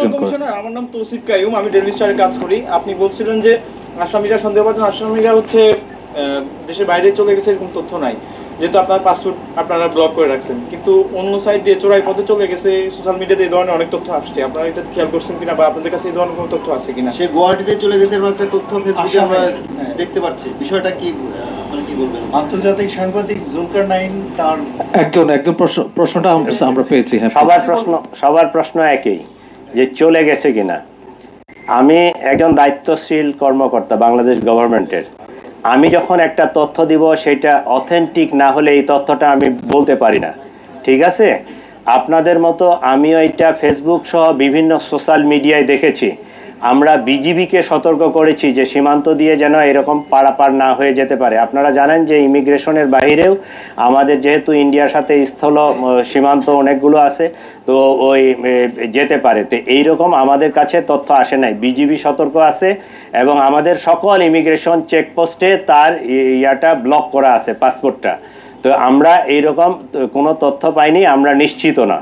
একজন আমার নাম তৌসিফ কাইয়ুম আমি ডেলি স্টারে কাজ করি। আপনি বলছিলেন যে আসামিরা সন্দেহভাজন আসামিরা হচ্ছে দেশের বাইরে চলে গেছে এরকম তথ্য নাই যেহেতু আপনার পাসপোর্ট আপনারা ব্লক করে রাখছেন। কিন্তু অন্য সাইড দিয়ে চোরাই পথে চলে গেছে সোশ্যাল মিডিয়াতে এই ধরনের অনেক তথ্য আসছে। আপনারা এটা খেয়াল করছেন কিনা বা আপনাদের কাছে এই ধরনের কোনো তথ্য আছে কিনা? সে গুয়াহাটিতে চলে গেছে এরকম একটা তথ্য ফেসবুকে আমরা হ্যাঁ। দেখতে পাচ্ছি। বিষয়টা কি বলবেন? আন্তর্জাতিক সাংবাদিক জুলকার নাইন তার একজন একজন প্রশ্ন প্রশ্নটা আমরা- আমরা পেয়েছি হ্যাঁ। সবার প্রশ্ন সবার প্রশ্ন একই। যে চলে গেছে কিনা। আমি একজন দায়িত্বশীল কর্মকর্তা বাংলাদেশ গভর্নমেন্টের। আমি যখন একটা তথ্য দিব, সেটা অথেন্টিক না হলে এই তথ্যটা আমি বলতে পারি না। ঠিক আছে? আপনাদের মতো আমিও এটা ফেসবুক সহ বিভিন্ন সোশ্যাল মিডিয়ায় দেখেছি। আমরা বিজিবিকে সতর্ক করেছি যে সীমান্ত দিয়ে যেন এরকম পারাপার না হয়ে যেতে পারে। আপনারা জানেন যে ইমিগ্রেশনের বাইরেও আমাদের যেহেতু ইন্ডিয়ার সাথে স্থল সীমান্ত অনেকগুলো আছে, তো ওই যেতে পারে। তো এইরকম আমাদের কাছে তথ্য আসে নাই। বিজিবি সতর্ক আছে এবং আমাদের সকল ইমিগ্রেশন চেকপোস্টে তার ইয়াটা ব্লক করা আছে, পাসপোর্টটা। তো আমরা এইরকম কোনো তথ্য পাইনি, আমরা নিশ্চিত না।